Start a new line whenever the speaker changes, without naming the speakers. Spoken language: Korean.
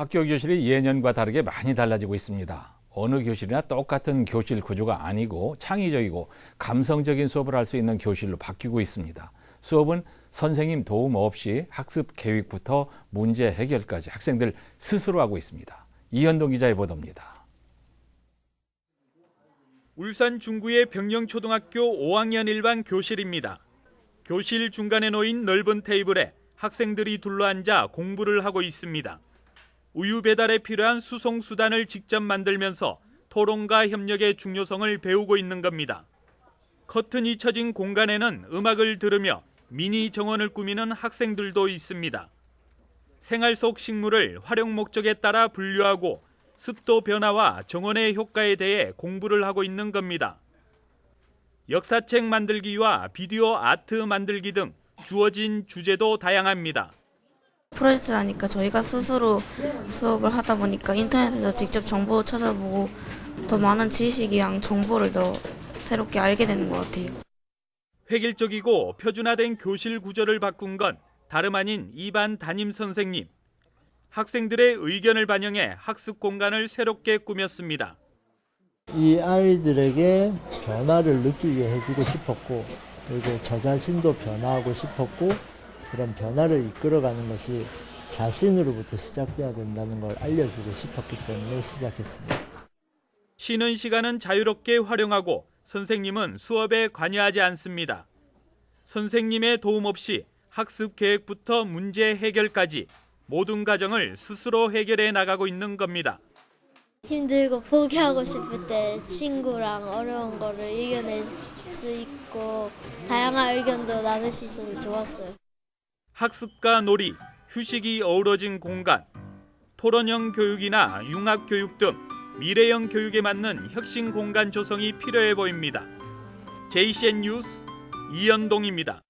학교 교실이 예년과 다르게 많이 달라지고 있습니다. 어느 교실이나 똑같은 교실 구조가 아니고 창의적이고 감성적인 수업을 할 수 있는 교실로 바뀌고 있습니다. 수업은 선생님 도움 없이 학습 계획부터 문제 해결까지 학생들 스스로 하고 있습니다. 이현동 기자의 보도입니다.
울산 중구의 병영초등학교 5학년 일반 교실입니다. 교실 중간에 놓인 넓은 테이블에 학생들이 둘러앉아 공부를 하고 있습니다. 우유 배달에 필요한 수송 수단을 직접 만들면서 토론과 협력의 중요성을 배우고 있는 겁니다. 커튼이 쳐진 공간에는 음악을 들으며 미니 정원을 꾸미는 학생들도 있습니다. 생활 속 식물을 활용 목적에 따라 분류하고 습도 변화와 정원의 효과에 대해 공부를 하고 있는 겁니다. 역사책 만들기와 비디오 아트 만들기 등 주어진 주제도 다양합니다.
프로젝트라니까 저희가 스스로 수업을 하다 보니까 인터넷에서 직접 정보 찾아보고 더 많은 지식이랑 정보를 더 새롭게 알게 되는 것 같아요.
획일적이고 표준화된 교실 구조를 바꾼 건 다름 아닌 이반 담임 선생님. 학생들의 의견을 반영해 학습 공간을 새롭게 꾸몄습니다.
이 아이들에게 변화를 느끼게 해주고 싶었고 그리고 저 자신도 변화하고 싶었고 그런 변화를 이끌어가는 것이 자신으로부터 시작돼야 된다는 걸 알려주고 싶었기 때문에 시작했습니다.
쉬는 시간은 자유롭게 활용하고 선생님은 수업에 관여하지 않습니다. 선생님의 도움 없이 학습 계획부터 문제 해결까지 모든 과정을 스스로 해결해 나가고 있는 겁니다.
힘들고 포기하고 싶을 때 친구랑 어려운 거를 이겨낼 수 있고 다양한 의견도 나눌 수 있어서 좋았어요.
학습과 놀이, 휴식이 어우러진 공간, 토론형 교육이나 융합 교육 등 미래형 교육에 맞는 혁신 공간 조성이 필요해 보입니다. JCN 뉴스 이현동입니다.